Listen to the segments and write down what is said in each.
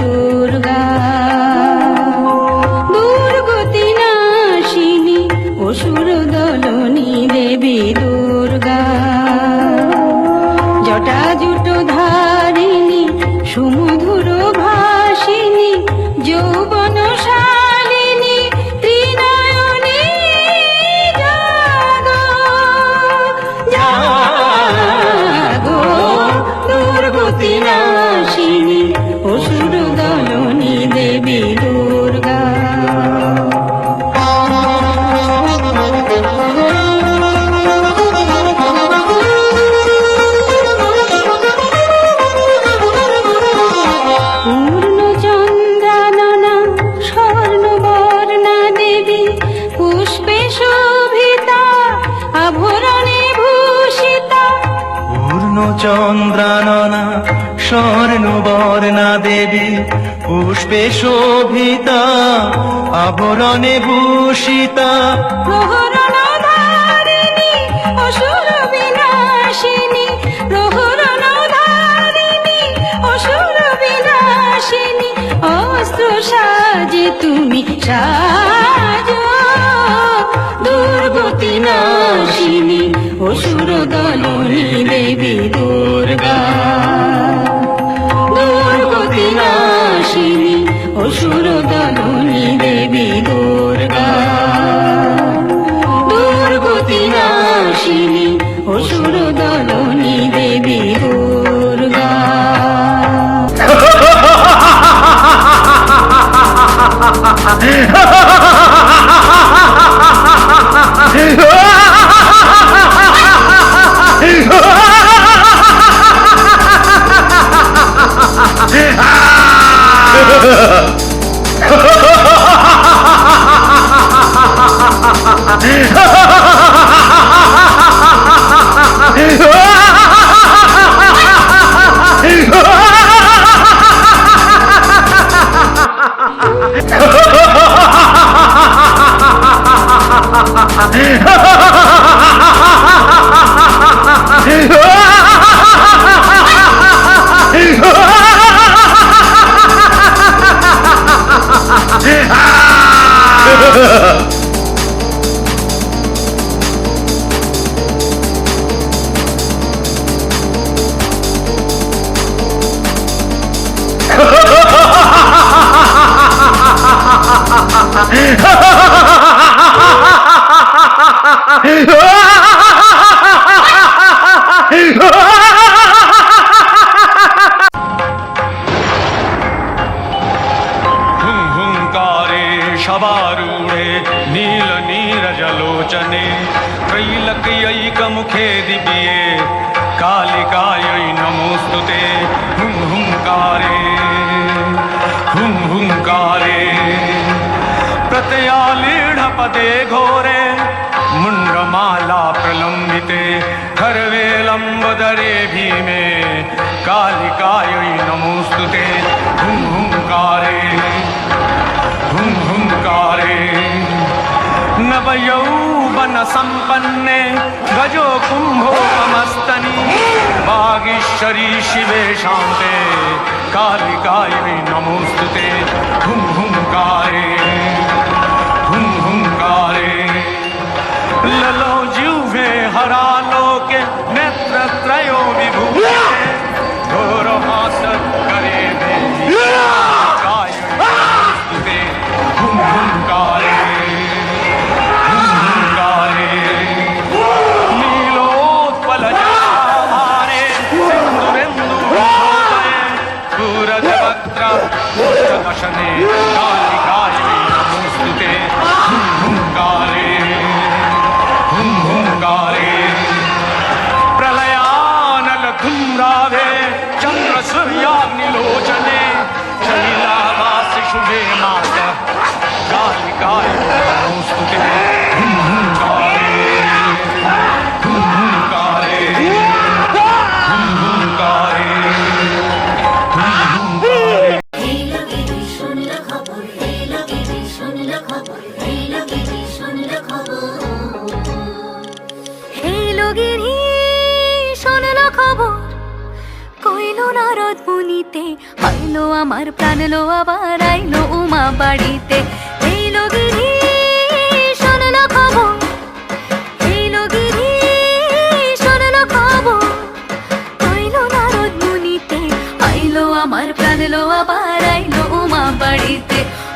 দুর্গা। দুর্গতি নাশিনী অসুর চন্দ্রাননা স্বর্ণ বর্ণা দেবী পুষ্পে শোভিতা আভরণে ভূষিতা। তুমি সাজো দুর্গতি নাশিনী। অসুর দলনী দেবী দুর্গা। দুর্গতি নাশিনী অসুর দলনী দেবী দুর্গা। हुं हुंकारे शबारूढे नील नीरजलोचने त्रैलक्यैकमुखे दिव्ये कालिकायै नमोऽस्तु ते हुं हुंकारे प्रतयालीढपदे घोरे मुण्डमाला प्रलम्बिते खर्वेलम्बदरे भीमे, कालिकायै नमोऽस्तु ते हुं हुंकारे हुं हुंकारे। नवयौवन सम्पन्ने गजो कुम्भोपमस्तनि वागीश्वरी शिवे शान्ते, कालिकायै नमोऽस्तु ते हुं हुंकारे। ललो जीवे हरा लोके नेत्र त्रयो विभू শুনল খবর হেলো বিবি শুনল খবর। সেই লগেরই শোনল খবর। কইল নারদ মুনিতে আইলো আমার প্রাণ, লো আবার আইলো উমা বাড়িতে। এইলো গিরি শোনলো খবর। এইলো গিরি শোনলো খবর। আইলো নারদ মুনিতে আইলো আমার প্রাণ, লো আবার আইলো উমা বাড়িতে।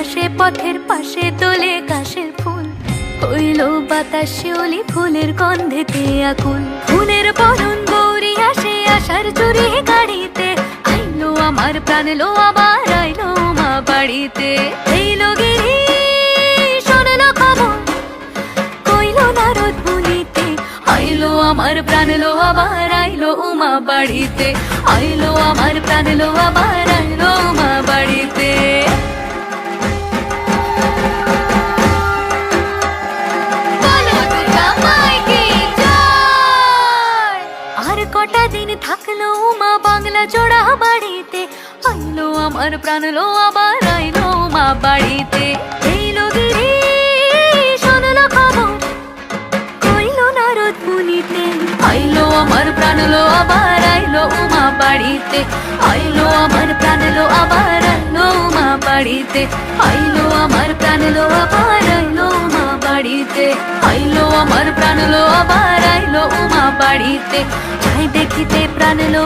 আসে পথের পাশে দোলে কাশের ফুল। হইল বাতাস শিউলি ফুলের গন্ধেতে আকুল ফুলের বরণ গৌরী আসে আসার চুরি গাড়িতে। আইলো আমার প্রাণ লো আবার আইলো মা বাড়িতে। এইলো গিরি, শোনলো খবর, কইলো নারদ মুনিতে। আইলো আমার প্রাণ লো আবার আইলো উমা বাড়িতে। আইলো আমার প্রাণ লো আবার বাংলা জোড়া বাড়িতে, আইলো আমার প্রাণ লো আবার আইলো মা বাড়িতে। এইলো গিরি শোনলো খবর, কইলো নারদ মুনিতে। আইলো আমার প্রাণ লো আবার আইলো উমা বাড়িতে। আইলো আমার প্রাণ লো আবার আইলো বাড়িতে। আইলো আমার প্রাণ লো আবার আইলো বাড়িতে। আইলো আমার প্রাণ লো আবার আইলো বাড়িতে। যাই দেখিতে প্রাণ লো